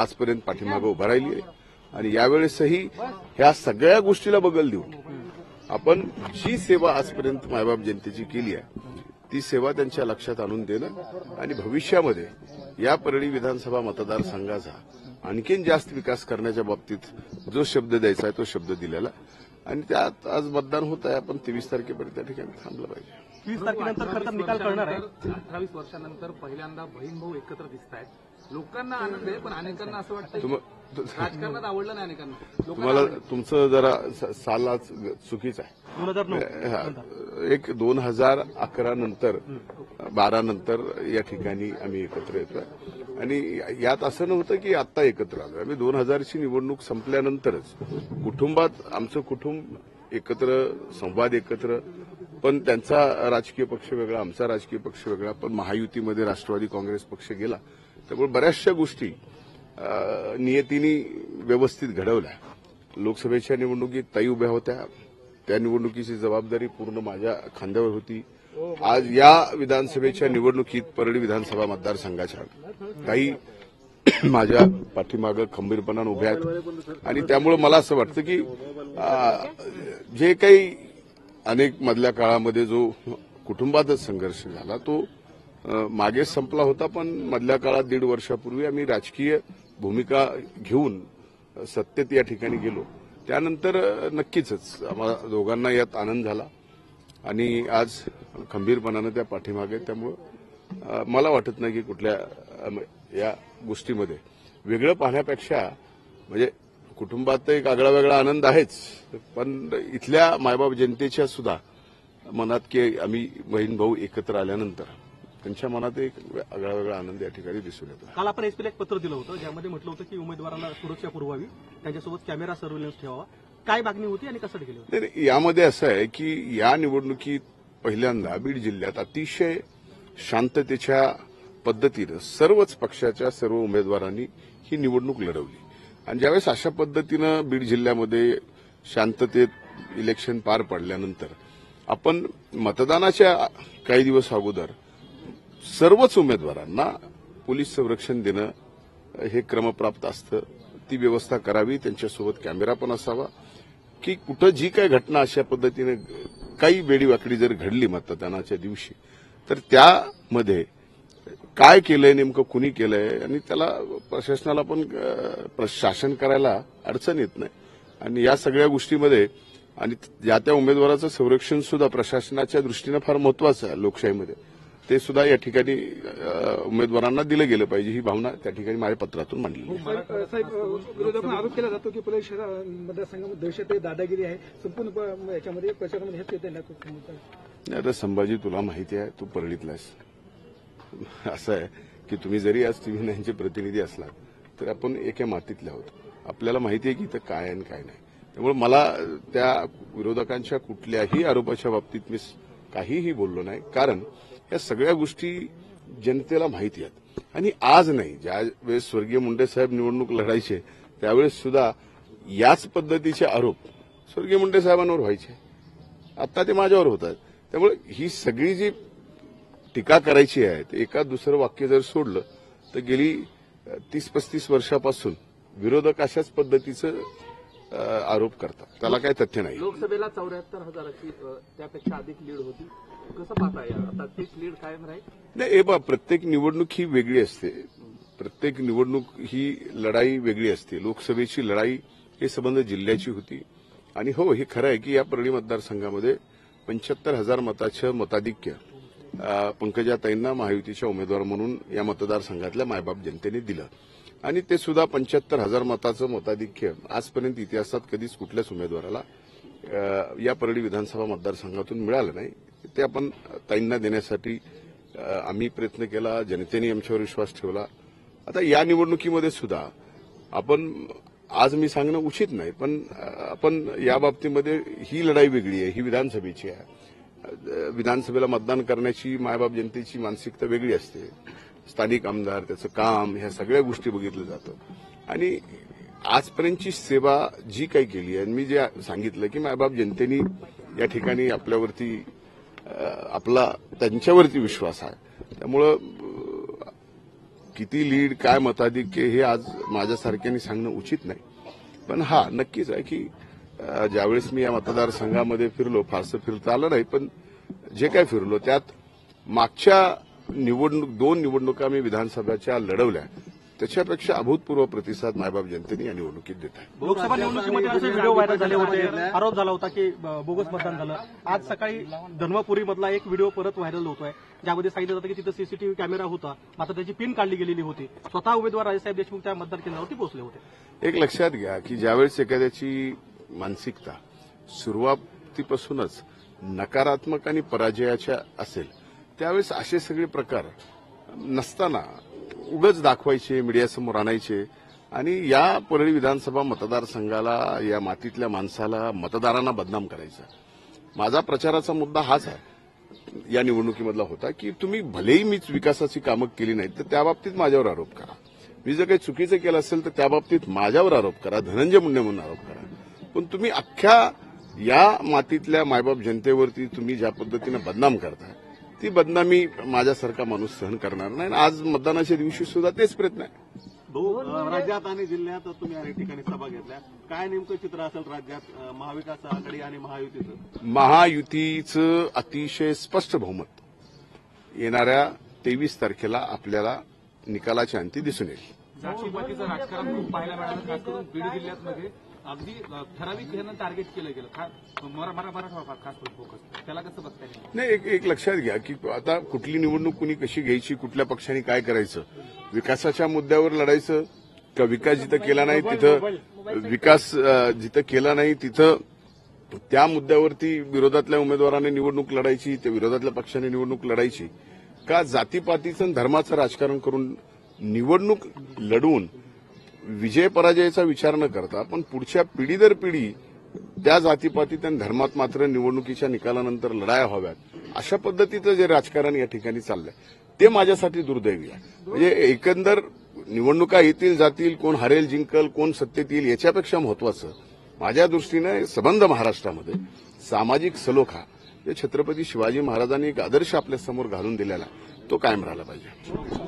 आजपर्यंत पाठीमागं उभा राहिली आहे. आणि यावेळेसही ह्या सगळ्या गोष्टीला बगल देऊन आपण जी सेवा आजपर्यंत मायबाप जनतेची केली आहे ती सेवा त्यांच्या लक्षात आणून देणं आणि भविष्यामध्ये या परळी विधानसभा मतदारसंघाचा आणखीन जास्त विकास करण्याच्या बाबतीत जो शब्द द्यायचा आहे तो शब्द दिलेला. आणि त्यात आज मतदान होत आहे आपण तेवीस तारखेपर्यंत त्या ठिकाणी थांबलं पाहिजे. वीस तारखेनंतर खरं निकाल कळणार आहे. अठरावीस वर्षानंतर पहिल्यांदा बहीण भाऊ एकत्र दिसत आहेत. लोकांना आनंद आहे पण अनेकांना असं वाटतं राजकारणात आवडलं नाही अनेकांना. तुम्हाला तुमचं जरा सालाच चुकीचं आहे. दोन हजार नऊ. एक दोन हजार अकरा नंतर बारा नंतर या ठिकाणी आम्ही एकत्र येतोय. आणि यात असं नव्हतं की आत्ता एकत्र आलो आम्ही दोन हजारची निवडणूक संपल्यानंतरच कुटुंबात आमचं कुटुंब एकत्र संवाद एकत्र पण त्यांचा राजकीय पक्ष वेगळा आमचा राजकीय पक्ष वेगळा पण महायुतीमध्ये राष्ट्रवादी काँग्रेस पक्ष गेला. त्यामुळे बऱ्याचशा गोष्टी नियतीने व्यवस्थित घडवल्या. लोकसभेच्या निवडणुकीत ताई उभ्या होत्या. त्या निवडणुकीची जबाबदारी पूर्ण माझ्या खांद्यावर होती. आज या विधानसभेच्या निवडणुकीत परळी विधानसभा मतदारसंघाच्या काही माझ्या पाठीमागं खंबीरपणानं उभ्या आहेत. आणि त्यामुळे मला असं वाटतं की जे काही अनेक मधल्या काळामध्ये जो कुटुंबातच संघर्ष झाला तो मागे मागेच संपला होता पण मधल्या काळात दीड वर्षापूर्वी आम्ही राजकीय भूमिका घेऊन सत्तेत या ठिकाणी गेलो. त्यानंतर नक्कीच आम्हाला दोघांना यात आनंद झाला. आणि आज खंबीरपणानं त्या पाठीमागे त्यामुळं मला वाटत नाही की कुठल्या या गोष्टीमध्ये. वेगळं पाहण्यापेक्षा म्हणजे कुटुंबात एक आगळा वेगळा आनंद आहेच. पण इथल्या मायबाप जनतेच्या सुद्धा मनात की आम्ही बहीण भाऊ एकत्र आल्यानंतर त्यांच्या मनात एक आगळा वेगळा आनंद या ठिकाणी दिसून येतो. काल आपण एसपीला एक पत्र दिलं होतं ज्यामध्ये म्हटलं होतं की उमेदवारांना सुरक्षा पुरवावी त्यांच्यासोबत कॅमेरा सर्व्हिलन्स ठेवावा. काय मागणी होती आणि कशासाठी केली होती? यामध्ये असं आहे की या निवडणुकीत पहिल्यांदा बीड जिल्ह्यात अतिशय शांततेच्या पद्धतीनं सर्वच पक्षाच्या सर्व उमेदवारांनी ही निवडणूक लढवली. आणि ज्यावेळेस अशा पद्धतीनं बीड जिल्ह्यामध्ये शांततेत इलेक्शन पार पडल्यानंतर आपण मतदानाच्या काही दिवस अगोदर सर्वच उमेदवारांना पोलीस संरक्षण देणं हे क्रमप्राप्त असतं. ती व्यवस्था करावी त्यांच्यासोबत कॅमेरा पण असावा. की कुठं जी काही घटना अशा पद्धतीने काही वेडीवाकडी जर घडली मतदानाच्या दिवशी तर त्यामध्ये काय केलंय नेमकं कुणी केलंय आणि त्याला प्रशासनाला पण प्रशासन करायला अडचण येत नाही. आणि या सगळ्या गोष्टीमध्ये आणि ज्या त्या उमेदवाराचं संरक्षण सुद्धा प्रशासनाच्या दृष्टीनं फार महत्वाचं आहे लोकशाहीमध्ये. ते सुद्धा या ठिकाणी उमेदवारांना दिलं गेलं पाहिजे ही भावना त्या ठिकाणी माझ्या पत्रातून मांडली आरोप केला जातो की पुणे मतदारसंघामध्ये दहशत आहे दादागिरी आहे. संपूर्ण याच्यामध्ये प्रचारामध्ये हेच आता संभाजी तुला माहिती आहे तू परळीतलास असं आहे की तुम्ही जरी आज टीव्ही नाईनचे प्रतिनिधी असलात तर आपण एका मातीतले आहोत. आपल्याला माहिती आहे की इथं काय आणि काय नाही. त्यामुळे मला त्या विरोधकांच्या कुठल्याही आरोपाच्या बाबतीत मी काहीही बोललो नाही. कारण या सगळ्या गोष्टी जनतेला माहिती आहेत. आणि आज नाही ज्या वेळेस स्वर्गीय मुंडे साहेब निवडणूक लढायचे त्यावेळेस सुद्धा याच पद्धतीचे आरोप स्वर्गीय मुंडे साहेबांवर व्हायचे. आता ते माझ्यावर होत आहेत त्यामुळे ही सगळी जी टीका करायची आहे ते एका दुसरं वाक्य जर सोडलं तर गेली तीस पस्तीस वर्षापासून विरोधक अशाच पद्धतीचं आरोप करतात. त्याला काही तथ्य नाही. लोकसभेला चौऱ्याहत्तर हजाराची त्यापेक्षा अधिक लीड होती. कसं पाहताय आता तीच लीड कायम राहील? नाही हे बा प्रत्येक निवडणूक ही वेगळी असते. प्रत्येक निवडणूक ही लढाई वेगळी असते. लोकसभेची लढाई हे संबंध जिल्ह्याची होती. आणि हो हे खरं आहे की या परळी मतदारसंघामध्ये पंच्याहत्तर हजार मताचं मताधिक्य पंकजाताईंना महायुतीच्या उमेदवार म्हणून या मतदारसंघातल्या मायबाप जनतेने दिलं. आणि ते सुद्धा पंच्याहत्तर हजार मताचं मताधिक्य आजपर्यंत इतिहासात कधीच कुठल्याच उमेदवाराला या परळी विधानसभा मतदारसंघातून मिळालं नाही. ते आपण ताईंना देण्यासाठी आम्ही प्रयत्न केला जनतेने आमच्यावर विश्वास ठेवला. आता या निवडणुकीमध्ये सुद्धा आपण आज मी सांगणं उचित नाही पण आपण या बाबतीमध्ये ही लढाई वेगळी आहे ही विधानसभेची आहे. विधानसभेला मतदान करण्याची मायबाप जनतेची मानसिकता वेगळी असते. स्थानिक आमदार त्याचं काम ह्या सगळ्या गोष्टी बघितलं जातं आणि आजपर्यंतची सेवा जी काही केली आहे आणि मी जे सांगितलं की मायबाप जनतेनी या ठिकाणी आपल्यावरती आपला त्यांच्यावरती विश्वास आहे. त्यामुळं किती लीड काय मताधिक्य हे आज माझ्यासारख्याने सांगणं उचित नाही. पण हा नक्कीच आहे की ज्यावेळेस मी या मतदारसंघामध्ये फिरलो फारसं फिरता आलं नाही पण जे काय फिरलो त्यात मागच्या निवडणूक दोन निवडणुका मी विधानसभेच्या लढवल्या. त्याच्यापेक्षा अभूतपूर्व प्रतिसाद मायबाप जनतेने या निवडणुकीत देत आहे. लोकसभा निवडणुकीमध्ये असे व्हिडिओ व्हायरल झाले होते आरोप झाला होता की बोगस मतदान झालं. आज सकाळी धर्मपुरी मधला एक व्हिडिओ परत व्हायरल होतोय ज्यामध्ये सांगितलं जातं की तिथं सीसीटीव्ही कॅमेरा होता मात्र त्याची पिन काढली गेलेली होती. स्वतः उमेदवार राजेसाहेब देशमुख त्या मतदार केंद्रावरती पोहोचले होते. एक लक्षात घ्या की ज्यावेळेस एखाद्याची मानसिकता सुरुवातीपासूनच नकारात्मक आणि पराजयाच्या असेल. त्यावेळेस असे सगळे प्रकार नसताना उगच दाखवायचे मीडियासमोर आणायचे आणि या परळी विधानसभा मतदारसंघाला या मातीतल्या माणसाला मतदारांना बदनाम करायचा. माझा प्रचाराचा मुद्दा हाच आहे. या निवडणुकीमधला होता की तुम्ही भलेही मीच विकासाची कामं केली नाहीत तर त्या बाबतीत माझ्यावर आरोप करा. मी जर काही चुकीचं केलं असेल तर त्या बाबतीत माझ्यावर आरोप करा. धनंजय मुंडे म्हणून आरोप करा. पण तुम्ही अख्ख्या या मातीतल्या मायबाप जनतेवरती तुम्ही ज्या पद्धतीनं बदनाम करताय ती बदनामी माझ्यासारखा माणूस सहन करणार नाही. आणि आज मतदानाच्या दिवशी सुद्धा तेच प्रयत्न आहे. राज्यात आणि जिल्ह्यात तुम्ही अनेक ठिकाणी सभा घेतल्या. काय नेमकं चित्र असेल राज्यात महाविकास आघाडी आणि महायुतीचं? महायुतीचं अतिशय स्पष्ट बहुमत. येणाऱ्या तेवीस तारखेला आपल्याला निकालाच्या अंती दिसून येईल. जातीपातीचं राजकारण खूप पाहायला मिळालं खास करून बीड जिल्ह्यामध्ये अगदी ठराविक ह्यानं टार्गेट केलं गेलं. खास फोकस त्याला कसं बघताय नाही एक एक लक्षात घ्या की आता कुठली निवडणूक कुणी कशी घ्यायची कुठल्या पक्षाने काय करायचं? विकासाच्या मुद्द्यावर लढायचं का विकास जिथं केला नाही तिथं विकास जिथं केला नाही तिथं त्या मुद्द्यावरती विरोधातल्या उमेदवाराने निवडणूक लढायची त्या विरोधातल्या पक्षाने निवडणूक लढायची. का जातीपातीचं धर्माचं राजकारण करून निवडणूक लढवून विजय पराजयाचा विचार न करता पण पुढच्या पिढी दर पिढी त्या जातीपातीत आणि धर्मात मात्र निवडणुकीच्या निकालानंतर लढाया व्हाव्यात अशा पद्धतीचं जे राजकारण या ठिकाणी चाललंय ते माझ्यासाठी दुर्दैवी आहे. म्हणजे एकंदर निवडणुका येतील जातील कोण हरेल जिंकल कोण सत्तेत येईल याच्यापेक्षा महत्वाचं माझ्या दृष्टीनं संबंध महाराष्ट्रामध्ये सामाजिक सलोखा जे छत्रपती शिवाजी महाराजांनी एक आदर्श आपल्यासमोर घालून दिलेला तो कायम राहिला पाहिजे.